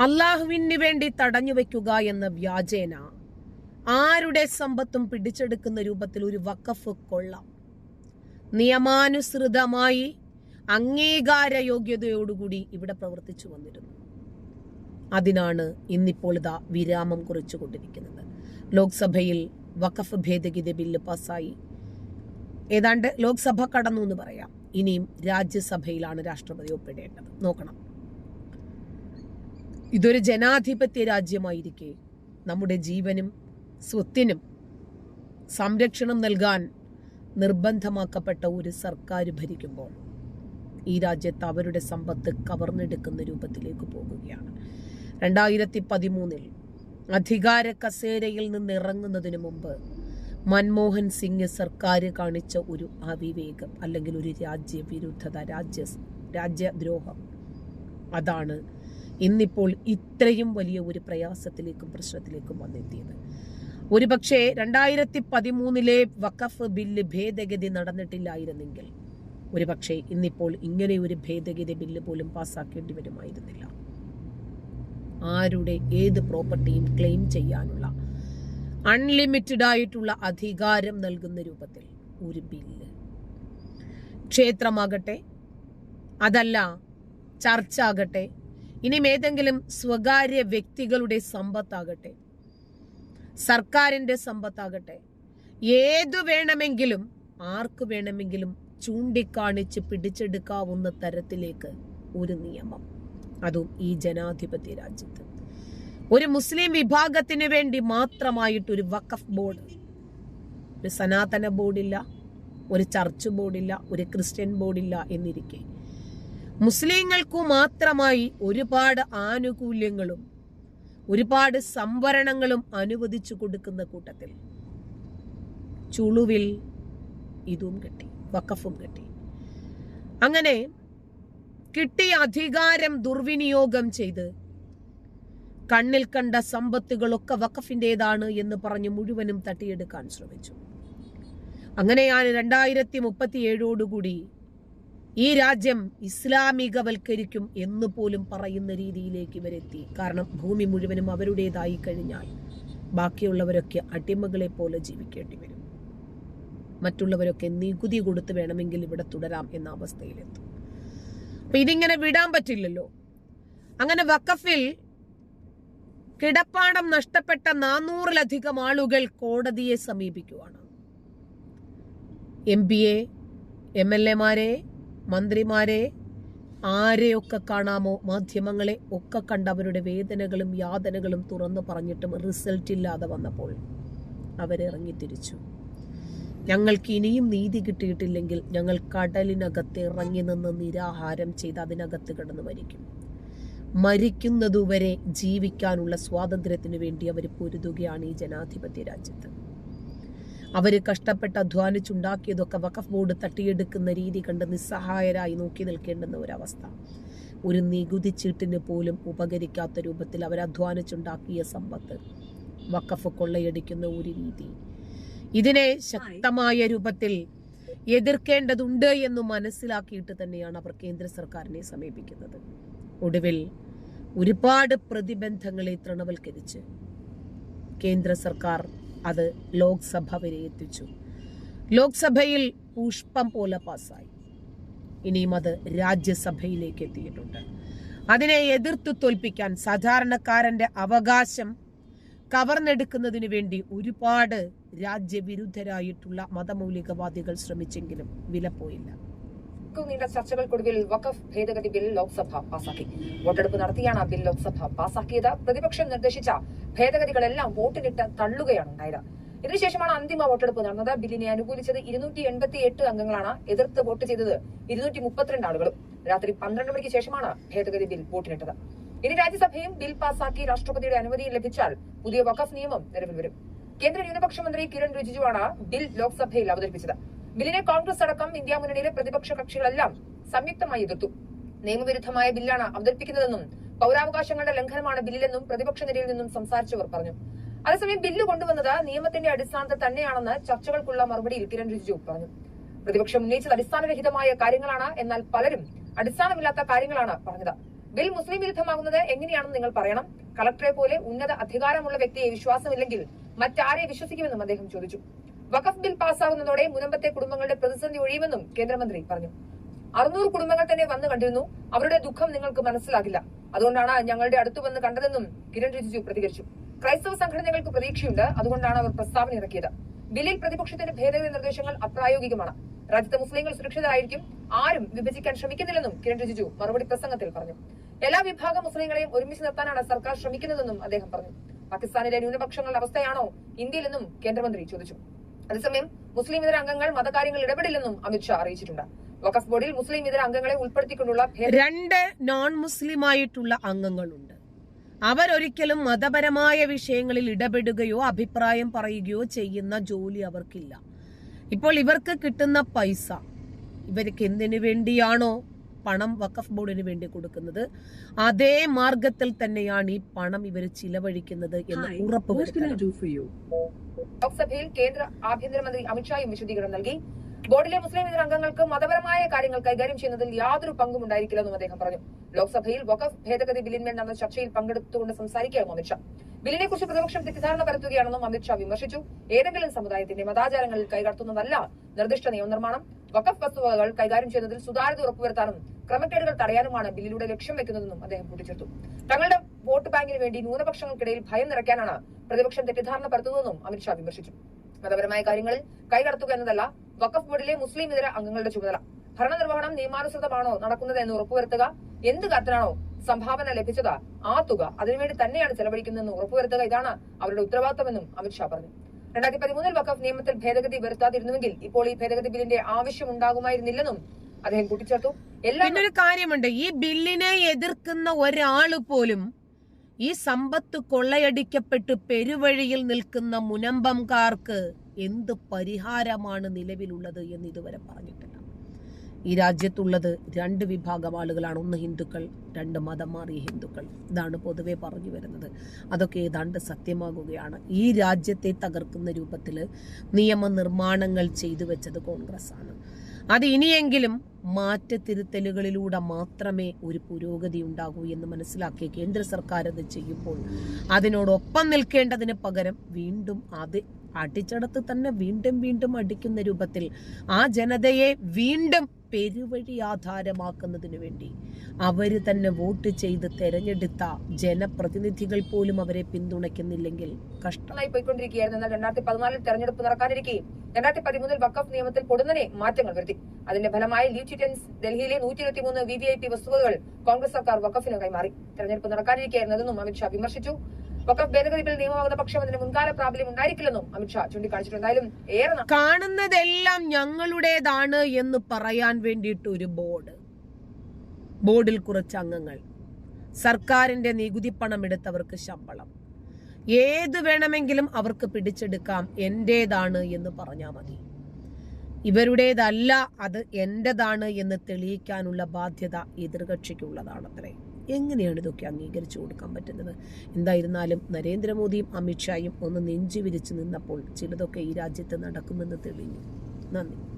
അള്ളാഹുവിന് വേണ്ടി തടഞ്ഞു വെക്കുക എന്ന വ്യാജേന. ആരുടെ സമ്പത്തും പിടിച്ചെടുക്കുന്ന രൂപത്തിൽ ഒരു വക്കഫ് കൊള്ളാം. നിയമാനുസൃതമായി അംഗീകാര യോഗ്യതയോടുകൂടി ഇവിടെ പ്രവർത്തിച്ചു വന്നിരുന്നു. അതിനാണ് ഇന്നിപ്പോൾ ഇതാ വിരാമം കുറിച്ചുകൊണ്ടിരിക്കുന്നത്. ലോക്സഭയിൽ വഖഫ് ഭേദഗതി ബില്ല് പാസ്സായി. ഏതാണ്ട് ലോക്സഭ കടന്നു എന്ന് പറയാം. ഇനിയും രാജ്യസഭയിലാണ് രാഷ്ട്രപതി ഒപ്പിടേണ്ടത്. നോക്കണം. ഇതൊരു ജനാധിപത്യ രാജ്യമായിരിക്കെ. നമ്മുടെ ജീവനും സ്വത്തിനും സംരക്ഷണം നൽകാൻ നിർബന്ധമാക്കപ്പെട്ട ഒരു സർക്കാർ ഭരിക്കുമ്പോൾ ഈ രാജ്യത്ത് അവരുടെ സമ്പത്ത് കവർന്നെടുക്കുന്ന രൂപത്തിലേക്ക് പോകുകയാണ്. രണ്ടായിരത്തി പതിമൂന്നിൽ അധികാര കസേരയിൽ നിന്ന് ഇറങ്ങുന്നതിന് മുമ്പ് മൻമോഹൻ സിംഗ് സർക്കാർ കാണിച്ച ഒരു അവിവേകം അല്ലെങ്കിൽ ഒരു രാജ്യവിരുദ്ധത രാജ്യ രാജ്യദ്രോഹം. അതാണ് ഇന്നിപ്പോൾ ഇത്രയും വലിയ ഒരു പ്രയാസത്തിലേക്കും പ്രശ്നത്തിലേക്കും വന്നെത്തിയത്. ഒരു പക്ഷേ രണ്ടായിരത്തി പതിമൂന്നിലെ വഖഫ് ബില്ല് ഭേദഗതി നടന്നിട്ടില്ലായിരുന്നെങ്കിൽ ഒരു പക്ഷേ ഇന്നിപ്പോൾ ഇങ്ങനെ ഒരു ഭേദഗതി ബില്ല് പോലും പാസ്സാക്കേണ്ടി വരുമായിരുന്നില്ല. ആരുടെ ഏത് പ്രോപ്പർട്ടിയും ക്ലെയിം ചെയ്യാനുള്ള അൺലിമിറ്റഡ് ആയിട്ടുള്ള അധികാരം നൽകുന്ന രൂപത്തിൽ ഒരു ബില്ല്. ക്ഷേത്രമാകട്ടെ അതല്ല ചർച്ച ആകട്ടെ ഇനിയും ഏതെങ്കിലും സ്വകാര്യ വ്യക്തികളുടെ സമ്പത്താകട്ടെ സർക്കാരിന്റെ സമ്പത്താകട്ടെ ഏതു വേണമെങ്കിലും ആർക്ക് വേണമെങ്കിലും ചൂണ്ടിക്കാണിച്ച് പിടിച്ചെടുക്കാവുന്ന തരത്തിലേക്ക് ഒരു നിയമം. അതും ഈ ജനാധിപത്യ രാജ്യത്ത്. ഒരു മുസ്ലിം വിഭാഗത്തിന് വേണ്ടി മാത്രമായിട്ട് ഒരു വഖഫ് ബോർഡ് ഒരു സനാതന ബോർഡില്ല ഒരു ചർച്ച് ബോർഡില്ല ഒരു ക്രിസ്ത്യൻ ബോർഡില്ല എന്നിരിക്കെ മുസ്ലിങ്ങൾക്കു മാത്രമായി ഒരുപാട് ആനുകൂല്യങ്ങളും ഒരുപാട് സംവരണങ്ങളും അനുവദിച്ചു കൊടുക്കുന്ന കൂട്ടത്തിൽ ചുളുവിൽ ഇതും കിട്ടി വക്കഫും കിട്ടി. അങ്ങനെ കിട്ടിയ അധികാരം ദുർവിനിയോഗം ചെയ്ത് കണ്ണിൽ കണ്ട സമ്പത്തുകളൊക്കെ വക്കഫിന്റെതാണ് എന്ന് പറഞ്ഞ് മുഴുവനും തട്ടിയെടുക്കാൻ ശ്രമിച്ചു. അങ്ങനെയാണ് രണ്ടായിരത്തി മുപ്പത്തി ഏഴോടുകൂടി ഈ രാജ്യം ഇസ്ലാമികവൽക്കരിക്കും എന്ന് പോലും പറയുന്ന രീതിയിലേക്ക് ഇവരെത്തി. കാരണം ഭൂമി മുഴുവനും അവരുടേതായി കഴിഞ്ഞാൽ ബാക്കിയുള്ളവരൊക്കെ അടിമകളെ പോലെ ജീവിക്കേണ്ടി വരും. മറ്റുള്ളവരൊക്കെ നികുതി കൊടുത്ത് വേണമെങ്കിൽ ഇവിടെ തുടരാം എന്ന അവസ്ഥയിലെത്തും. അപ്പൊ ഇതിങ്ങനെ വിടാൻ പറ്റില്ലല്ലോ. അങ്ങനെ വക്കഫിൽ കിടപ്പാടം നഷ്ടപ്പെട്ട നാനൂറിലധികം ആളുകൾ കോടതിയെ സമീപിക്കുവാണ്. M P A M L എമാരെ മന്ത്രിമാരെ ആരെയൊക്കെ കാണാമോ മാധ്യമങ്ങളെ ഒക്കെ കണ്ട് അവരുടെ വേദനകളും യാതനകളും തുറന്നു പറഞ്ഞിട്ടും റിസൾട്ട് ഇല്ലാതെ വന്നപ്പോൾ അവരിറങ്ങി തിരിച്ചു. ഞങ്ങൾക്ക് ഇനിയും നീതി കിട്ടിയിട്ടില്ലെങ്കിൽ ഞങ്ങൾ കടലിനകത്ത് ഇറങ്ങി നിന്ന് നിരാഹാരം ചെയ്ത് അതിനകത്ത് കിടന്ന് മരിക്കും. മരിക്കുന്നതുവരെ ജീവിക്കാനുള്ള സ്വാതന്ത്ര്യത്തിന് വേണ്ടി അവർ പൊരുതുകയാണ് ഈ ജനാധിപത്യ രാജ്യത്ത്. അവർ കഷ്ടപ്പെട്ട് അധ്വാനിച്ചുണ്ടാക്കിയതൊക്കെ വഖഫ് ബോർഡ് തട്ടിയെടുക്കുന്ന രീതി കണ്ട് നിസ്സഹായരായി നോക്കി നിൽക്കേണ്ടുന്ന ഒരവസ്ഥ. ഒരു നികുതി ചീട്ടിന് പോലും ഉപകരിക്കാത്ത രൂപത്തിൽ അവർ അധ്വാനിച്ചുണ്ടാക്കിയ സമ്പത്ത്. വഖഫ് കൊള്ളയടിക്കുന്ന ഒരു രീതി. ഇതിനെ ശക്തമായ രൂപത്തിൽ എതിർക്കേണ്ടതുണ്ട് എന്ന് മനസ്സിലാക്കിയിട്ട് തന്നെയാണ് അവർ കേന്ദ്ര സർക്കാരിനെ സമീപിക്കുന്നത്. ഒടുവിൽ ഒരുപാട് പ്രതിബന്ധങ്ങളെ തൃണവൽക്കരിച്ച് കേന്ദ്ര സർക്കാർ അത് ലോക്സഭ വരെ എത്തിച്ചു. ലോക്സഭയിൽ പുഷ്പം പോലെ പാസ്സായി. ഇനിയും അത് രാജ്യസഭയിലേക്ക് എത്തിയിട്ടുണ്ട്. അതിനെ എതിർത്ത് തോൽപ്പിക്കാൻ സാധാരണക്കാരന്റെ അവകാശം കവർന്നെടുക്കുന്നതിന് വേണ്ടി ഒരുപാട് രാജ്യവിരുദ്ധരായിട്ടുള്ള മതമൗലികവാദികൾ ശ്രമിച്ചെങ്കിലും വിലപ്പോയില്ല. മണിക്കൂർ നീണ്ട ചർച്ചകൾക്കൊടുവിൽ വഖഫ് ഭേദഗതി ബിൽ ലോക്സഭ പാസാക്കി. വോട്ടെടുപ്പ് നടത്തിയാണ് ബിൽ ലോക്സഭ പാസാക്കിയത്. പ്രതിപക്ഷം നിർദ്ദേശിച്ച ഭേദഗതികളെല്ലാം വോട്ടിനിട്ട് തള്ളുകയാണ് ഉണ്ടായത്. ഇതിനുശേഷമാണ് അന്തിമ വോട്ടെടുപ്പ് നടന്നത്. ബില്ലിനെ അനുകൂലിച്ചത് ഇരുന്നൂറ്റി എൺപത്തി എട്ട് അംഗങ്ങളാണ് എതിർത്ത് വോട്ട് ചെയ്തത് ഇരുന്നൂറ്റി മുപ്പത്തിരണ്ട് ആളുകളും. രാത്രി പന്ത്രണ്ട് മണിക്ക് ശേഷമാണ് ഭേദഗതി ബിൽ വോട്ടിനിട്ടത്. ഇനി രാജ്യസഭയും ബിൽ പാസാക്കി രാഷ്ട്രപതിയുടെ അനുമതി ലഭിച്ചാൽ പുതിയ വഖഫ് നിയമം നിലവിൽ വരും. കേന്ദ്ര ന്യൂനപക്ഷ മന്ത്രി കിരൺ റിജിജുവാണ് ബിൽ ലോക്സഭയിൽ അവതരിപ്പിച്ചത്. ബില്ലിനെ കോൺഗ്രസ് അടക്കം ഇന്ത്യ മുന്നണിയിലെ പ്രതിപക്ഷ കക്ഷികളെല്ലാം സംയുക്തമായി എതിർത്തു. നിയമവിരുദ്ധമായ ബില്ലാണ് അവതരിപ്പിക്കുന്നതെന്നും പൗരാവകാശങ്ങളുടെ ലംഘനമാണ് ബില്ലിലെന്നും പ്രതിപക്ഷ നിരയിൽ നിന്നും സംസാരിച്ചവർ പറഞ്ഞു. അതേസമയം ബില്ല് കൊണ്ടുവന്നത് നിയമത്തിന്റെ അടിസ്ഥാനത്തിൽ തന്നെയാണെന്ന് ചർച്ചകൾക്കുള്ള മറുപടിയിൽ കിരൺ റിജിജു പറഞ്ഞു. പ്രതിപക്ഷം ഉന്നയിച്ചത് അടിസ്ഥാനരഹിതമായ കാര്യങ്ങളാണ് എന്നാൽ പലരും അടിസ്ഥാനമില്ലാത്ത കാര്യങ്ങളാണ് പറഞ്ഞത്. ബിൽ മുസ്ലിം വിരുദ്ധമാകുന്നത് എങ്ങനെയാണെന്ന് നിങ്ങൾ പറയണം. കളക്ടറെ പോലെ ഉന്നത അധികാരമുള്ള വ്യക്തിയെ വിശ്വാസമില്ലെങ്കിൽ മറ്റാരെ വിശ്വസിക്കുമെന്നും അദ്ദേഹം ചോദിച്ചു. വഖഫ് ബിൽ പാസ്സാകുന്നതോടെ മുനമ്പത്തെ കുടുംബങ്ങളുടെ പ്രതിസന്ധി ഒഴിയുമെന്നും കേന്ദ്രമന്ത്രി പറഞ്ഞു. അറുന്നൂറ് കുടുംബങ്ങൾ തന്നെ വന്നു കണ്ടിരുന്നു. അവരുടെ ദുഃഖം നിങ്ങൾക്ക് മനസ്സിലാകില്ല. അതുകൊണ്ടാണ് ഞങ്ങളുടെ അടുത്ത് വന്ന് കണ്ടതെന്നും കിരൺ റിജിജു പ്രതികരിച്ചു. ക്രൈസ്തവ സംഘടനകൾക്ക് പ്രതീക്ഷയുണ്ട്. അതുകൊണ്ടാണ് അവർ പ്രസ്താവന ഇറക്കിയത്. ബില്ലിൽ പ്രതിപക്ഷത്തിന്റെ ഭേദഗതി നിർദ്ദേശങ്ങൾ അപ്രായോഗികമാണ്. രാജ്യത്തെ മുസ്ലിങ്ങൾ സുരക്ഷിതരായിരിക്കും. ആരും വിഭജിക്കാൻ ശ്രമിക്കുന്നില്ലെന്നും കിരൺ റിജിജു മറുപടി പ്രസംഗത്തിൽ പറഞ്ഞു. എല്ലാ വിഭാഗം മുസ്ലിങ്ങളെയും ഒരുമിച്ച് നിർത്താനാണ് സർക്കാർ ശ്രമിക്കുന്നതെന്നും അദ്ദേഹം പറഞ്ഞു. പാകിസ്ഥാനിലെ ന്യൂനപക്ഷങ്ങളുടെ അവസ്ഥയാണോ ഇന്ത്യയിലെന്നും കേന്ദ്രമന്ത്രി ചോദിച്ചു. അതേസമയം മുസ്ലിം ഇതര അംഗങ്ങൾ മതകാര്യങ്ങൾ ഇടപെടില്ലെന്നും അമിത്ഷാ അറിയിച്ചിട്ടുണ്ട്. വഖഫ് ബോർഡിൽ മുസ്ലിം ഇതര അംഗങ്ങളെ ഉൾപ്പെടുത്തിക്കൊണ്ടുള്ള രണ്ട് നോൺ മുസ്ലിമായിട്ടുള്ള അംഗങ്ങളുണ്ട്. അവരൊരിക്കലും മതപരമായ വിഷയങ്ങളിൽ ഇടപെടുകയോ അഭിപ്രായം പറയുകയോ ചെയ്യുന്ന ജോലി അവർക്കില്ല. ഇപ്പോൾ ഇവർക്ക് കിട്ടുന്ന പൈസ ഇവർക്ക് എന്തിനു വേണ്ടിയാണോ പണം വഖഫ് ബോർഡിന് വേണ്ടി കൊടുക്കുന്നത്. അതേ മാർഗത്തിൽ തന്നെയാണ് ഈ പണം ഇവർ ചിലവഴിക്കുന്നത് എന്ന് ഉറപ്പ്? ലോക്സഭയിൽ കേന്ദ്ര ആഭ്യന്തരമന്ത്രി അമിത്ഷായും വിശദീകരണം നൽകി. ബോർഡിലെ മുസ്ലിം ഇതര അംഗങ്ങൾക്ക് മതപരമായ കാര്യങ്ങൾ കൈകാര്യം ചെയ്യുന്നതിൽ യാതൊരു പങ്കും ഉണ്ടായിരിക്കില്ലെന്നും അദ്ദേഹം പറഞ്ഞു. ലോക്സഭയിൽ വഖഫ് ഭേദഗതി ബില്ലിന്മേൽ നടന്ന ചർച്ചയിൽ പങ്കെടുത്തുകൊണ്ട് സംസാരിക്കുകയായിരുന്നു അമിത്ഷാ ബില്ലിനെ കുറിച്ച് പ്രതിപക്ഷം തെറ്റിദ്ധാരണ പരത്തുകയാണെന്നും അമിത്ഷാ വിമർശിച്ചു. ഏതെങ്കിലും സമുദായത്തിന്റെ മതാചാരങ്ങളിൽ കൈകടത്തുന്നതല്ല നിർദ്ദിഷ്ട നിയമനിർമ്മാണം. വഖഫ് വസ്തുവകകൾ കൈകാര്യം ചെയ്യുന്നതിൽ സുതാര്യത ഉറപ്പുവരുത്താനും ക്രമക്കേടുകൾ തടയാനുമാണ് ബില്ലിലൂടെ ലക്ഷ്യം വെക്കുന്നതെന്നും അദ്ദേഹം കൂട്ടിച്ചേർത്തു. തങ്ങളുടെ വോട്ട് ബാങ്കിന് വേണ്ടി ന്യൂനപക്ഷങ്ങൾക്കിടയിൽ ഭയം നിറയ്ക്കാനാണ് പ്രതിപക്ഷം തെറ്റിദ്ധാരണ പരത്തുന്നതെന്നും അമിത്ഷാ വിമർശിച്ചു. മതപരമായ കാര്യങ്ങളിൽ കൈകടത്തുക എന്നതല്ല വഖഫ് ബോർഡിലെ മുസ്ലിം ഇതര അംഗങ്ങളുടെ ചുമതല. ഭരണനിർവഹണം നിയമാനുസൃതമാണോ നടക്കുന്നത് എന്ന് ഉറപ്പുവരുത്തുക എന്ത് കാര്യത്തിനാണോ സംഭാവന ലഭിച്ചത് ആ തുക അതിനുവേണ്ടി തന്നെയാണ് ചെലവഴിക്കുന്നതെന്ന് ഉറപ്പുവരുത്തുക ഇതാണ് അവരുടെ ഉത്തരവാദിത്തമെന്നും അമിത്ഷാ പറഞ്ഞു. രണ്ടായിരത്തി പതിമൂന്നിൽ വഖഫ് നിയമത്തിൽ ഭേദഗതി വരുത്താതിരുന്നുവെങ്കിൽ ഇപ്പോൾ ഈ ഭേദഗതി ബില്ലിന്റെ ആവശ്യം ഉണ്ടാകുമായിരുന്നില്ലെന്നും അദ്ദേഹം കൂട്ടിച്ചേർത്തു. പിന്നെ ഒരു കാര്യമുണ്ട്. ഈ ബില്ലിനെ എതിർക്കുന്ന ഒരാൾ പോലും ഈ സമ്പത്ത് കൊള്ളയടിക്കപ്പെട്ട് പെരുവഴിയിൽ നിൽക്കുന്ന മുനമ്പംകാർക്ക് എന്ത് പരിഹാരമാണ് നിലവിലുള്ളത് എന്ന് ഇതുവരെ പറഞ്ഞിട്ടില്ല. ഈ രാജ്യത്തുള്ളത് രണ്ട് വിഭാഗം ആളുകളാണ്. ഒന്ന് ഹിന്ദുക്കൾ രണ്ട് മതം മാറിയ ഹിന്ദുക്കൾ. ഇതാണ് പൊതുവെ പറഞ്ഞു വരുന്നത്. അതൊക്കെ ഏതാണ്ട് സത്യമാകുകയാണ്. ഈ രാജ്യത്തെ തകർക്കുന്ന രൂപത്തിൽ നിയമനിർമ്മാണങ്ങൾ ചെയ്തു വെച്ചത് കോൺഗ്രസ് ആണ് അത് ഇനിയെങ്കിലും മാറ്റത്തിരുത്തലുകളിലൂടെ മാത്രമേ ഒരു പുരോഗതി ഉണ്ടാകൂ എന്ന് മനസ്സിലാക്കിയ കേന്ദ്ര സർക്കാർ അത് ചെയ്യുമ്പോൾ അതിനോടൊപ്പം നിൽക്കേണ്ടതിന് പകരം വീണ്ടും അത് അടിച്ചടത്ത് തന്നെ വീണ്ടും വീണ്ടും അടിക്കുന്ന രൂപത്തിൽ ആ ജനതയെ വീണ്ടും പെരുവഴി ആധാരമാക്കുന്നതിന് വേണ്ടി. അവർ തന്നെ വോട്ട് ചെയ്ത് തെരഞ്ഞെടുത്ത ജനപ്രതിനിധികൾ പോലും അവരെ പിന്തുണയ്ക്കുന്നില്ലെങ്കിൽ കഷ്ടമായി പോയിക്കൊണ്ടിരിക്കുകയായിരുന്നു എന്നാൽ രണ്ടായിരത്തി പതിനാലിൽ തെരഞ്ഞെടുപ്പ് നടക്കാനിരിക്കെ രണ്ടായിരത്തി പതിമൂന്നിൽ വക്കഫ് നിയമത്തിൽ പൊടുന്നനെ മാറ്റങ്ങൾ വരുത്തി. അതിന്റെ ഫലമായി ലീ ചിറ്റൻസ് ഡൽഹിയിലെ നൂറ്റി ഇരുപത്തിമൂന്ന് വി വി ഐ പി വസ്തുവകൾ കോൺഗ്രസ് സർക്കാർ വക്കഫിന് കൈമാറി. തെരഞ്ഞെടുപ്പ് നടക്കാനിരിക്കുകയായിരുന്നതെന്നും അമിത്ഷാ വിമർശിച്ചു. വഖഫ് ഭേദഗതി ബിൽ നിയമമാകുന്ന പക്ഷം അതിന് മുൻകാല പ്രാബല്യം ഉണ്ടായിരിക്കില്ലെന്നും അമിത്ഷാ ചൂണ്ടിക്കാണിച്ചിട്ടുണ്ട് എന്തായാലും ഏറെ കാണുന്നതെല്ലാം ഞങ്ങളുടേതാണ് എന്ന് പറയാൻ വേണ്ടിയിട്ട് ഒരു ബോർഡ്. ബോർഡിൽ കുറച്ച് അംഗങ്ങൾ. സർക്കാരിന്റെ നികുതി പണം എടുത്തവർക്ക് ശമ്പളം. ഏത് വേണമെങ്കിലും അവർക്ക് പിടിച്ചെടുക്കാം എന്റേതാണ് എന്ന് പറഞ്ഞാൽ മതി. ഇവരുടേതല്ല അത് എന്റേതാണ് എന്ന് തെളിയിക്കാനുള്ള ബാധ്യത എതിർകക്ഷിക്കുള്ളതാണത്രേ. എങ്ങനെയാണ് ഇതൊക്കെ അംഗീകരിച്ചു കൊടുക്കാൻ പറ്റുന്നത്? എന്തായിരുന്നാലും നരേന്ദ്രമോദിയും അമിത്ഷായും ഒന്ന് നെഞ്ചു വിരിച്ചു നിന്നപ്പോൾ ചിലതൊക്കെ ഈ രാജ്യത്ത് നടക്കുമെന്ന് തെളിഞ്ഞു. നന്ദി.